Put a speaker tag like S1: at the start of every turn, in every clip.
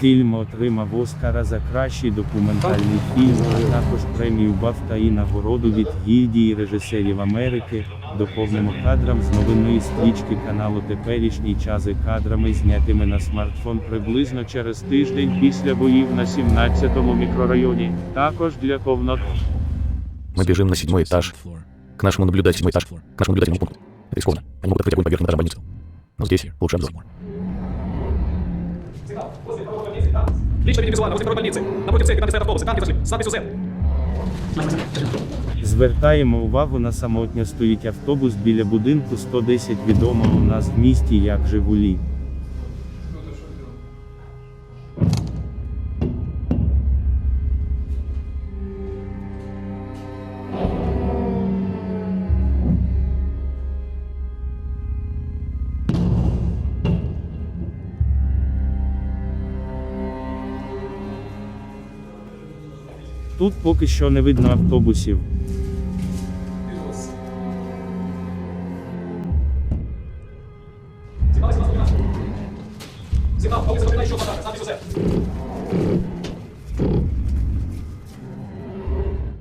S1: Фільм отримав Оскара за кращий документальний фільм, а також премію Бафта і нагороду від гільдії режисерів Америки. Доповнимо кадрам з новинної стрічки каналу Теперішній час і кадрами знятими на смартфон приблизно через тиждень після боїв на 17-му мікрорайоні. Також для повно
S2: Мы бежим на седьмой этаж. К нашему наблюдателю седьмой этаж. К нашему наблюдательному пункту. Это рискованно. Они могут открыть огонь по верхним этажам больницы. Но здесь лучше обзор.
S3: Лично видим визуально возле второй больницы. Напротив церкви там стоят автобусы, танки зашли. С надписью «З».
S1: Звертаємо увагу на самотньо стоїть автобус біля будинку 110 відомого у нас в місті як Жигулі. Тут поки що не видно автобусів.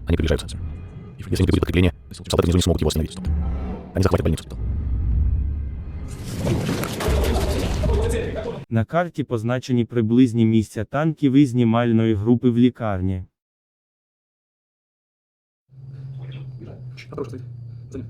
S2: Они приближаются. Если не будет подкрепления, солдаты внизу не смогут его остановить. Они захватят больницу.
S1: На карті позначені приблизні місця танків і знімальної групи в лікарні.
S3: Бежать. Хороший шашлык. За ним.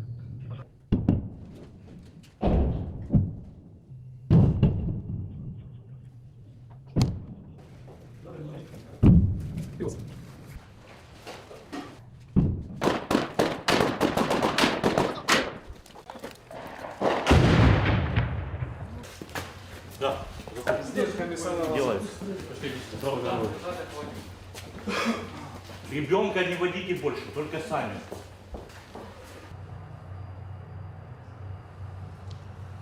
S3: Да. Здесь комиссар.
S4: Ребенка не водите больше, только сами.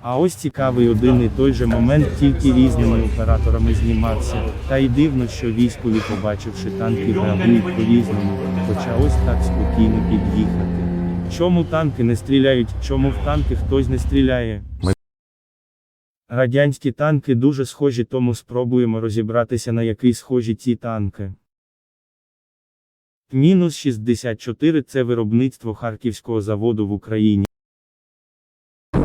S1: А ось цікавий один і той же момент тільки різними операторами знімався. Та й дивно, що військові, побачивши танки, реагують по-різному, хоча ось так спокійно під'їхати. Чому танки не стріляють, чому в танки хтось не стріляє? Радянські танки дуже схожі, тому спробуємо розібратися на який схожі ці танки. Мінус 64 це виробництво Харківського заводу в Україні.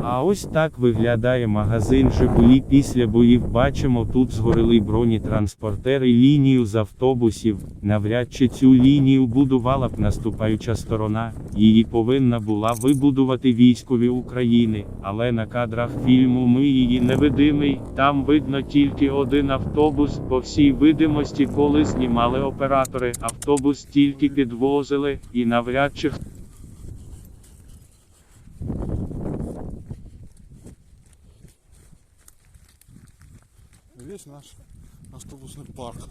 S1: А ось так виглядає магазин Жигулі після боїв. Бачимо тут згорили бронетранспортери лінію з автобусів. Навряд чи цю лінію будувала б наступаюча сторона. Її повинна була вибудувати військові України. Але на кадрах фільму ми її невидимий. Там видно тільки один автобус. По всій видимості, коли знімали оператори, автобус тільки підвозили, і навряд чи
S5: Весь наш автобусный парк.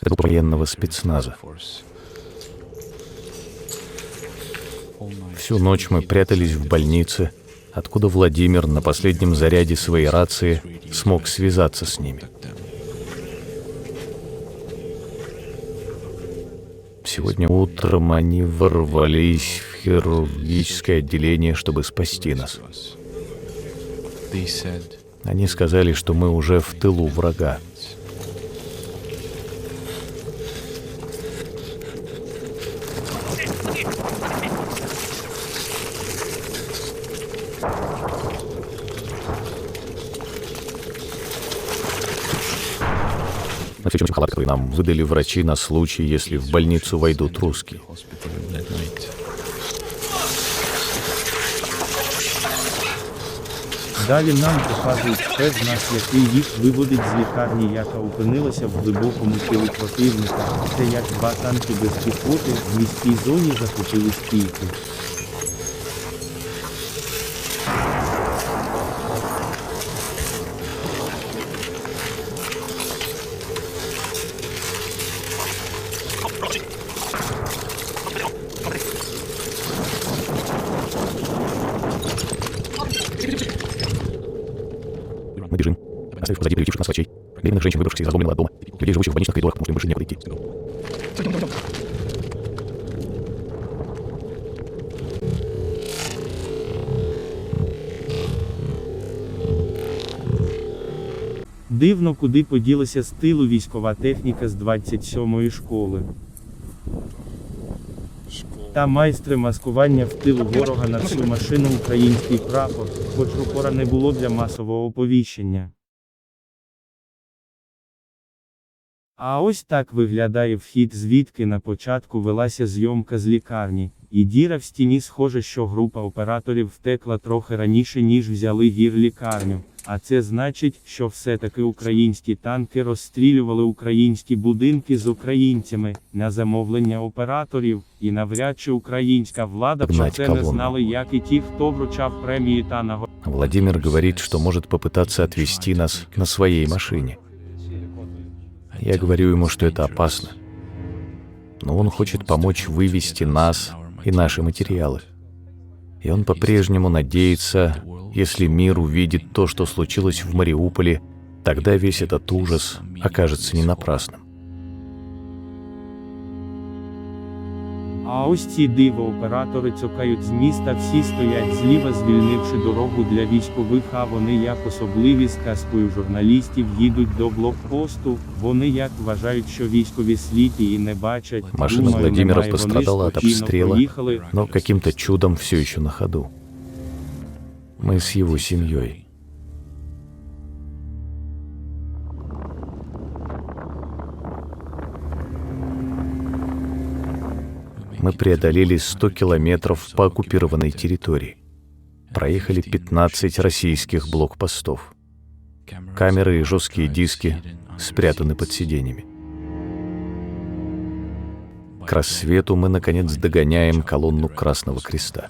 S2: Это военного спецназа. Всю ночь мы прятались в больнице, откуда Владимир на последнем заряде своей рации смог связаться с ними. Сегодня утром они ворвались в хирургическое отделение, чтобы спасти нас. Они сказали, что мы уже в тылу врага. Мы все халат, который нам выдали врачи на случай, если в больницу войдут русские.
S1: Далі нам показують спец наш, який їх виводить з лікарні, яка опинилася в глибокому тилу противника. Це як два танки без піхоти в міській зоні захопили стійки.
S2: бежим, оставив позади прилетевших нас врачей. Беременных женщин, выбравшихся из разломленного дома, людей, живущих в больничных коридорах, потому что им больше некуда идти.
S1: Дивно, куди поділася з тилу військова техніка з 27-ї школи. Та майстри маскування в тилу ворога на всю машину український прапор, хоч рупора не було для масового оповіщення. А ось так виглядає вхід, звідки на початку велася зйомка з лікарні, і діра в стіні схоже, що група операторів втекла трохи раніше, ніж взяли гір лікарню. А це значить, що все-таки українські танки розстрілювали українські будинки з українцями на замовлення операторів, і навряд чи українська влада про
S2: Гнать
S1: це не
S2: колонну.
S1: знали, як і ті, хто вручав премії та нагороди.
S2: Владимир говорит, что может попытаться отвезти нас на своей машине. Я говорю ему, что это опасно. Но он хочет помочь вывести нас и наши материалы. И он по-прежнему надеется, если мир увидит то, что случилось в Мариуполе, тогда весь этот ужас окажется не напрасным.
S1: А ось ці диво оператори цокають з міста, всі стоять зліва, звільнивши дорогу для військових, а вони як особливі з казкою журналістів їдуть до блокпосту, вони як вважають, що військові сліпі і не бачать.
S2: Машина
S1: Думаю,
S2: Владимира
S1: немає,
S2: пострадала от
S1: спокійно
S2: обстрела,
S1: проїхали.
S2: но каким-то чудом все еще на ходу. Мы с его семьей. Мы преодолели 100 километров по оккупированной территории. Проехали 15 российских блокпостов. Камеры и жесткие диски спрятаны под сиденьями. К рассвету мы, наконец, догоняем колонну Красного Креста.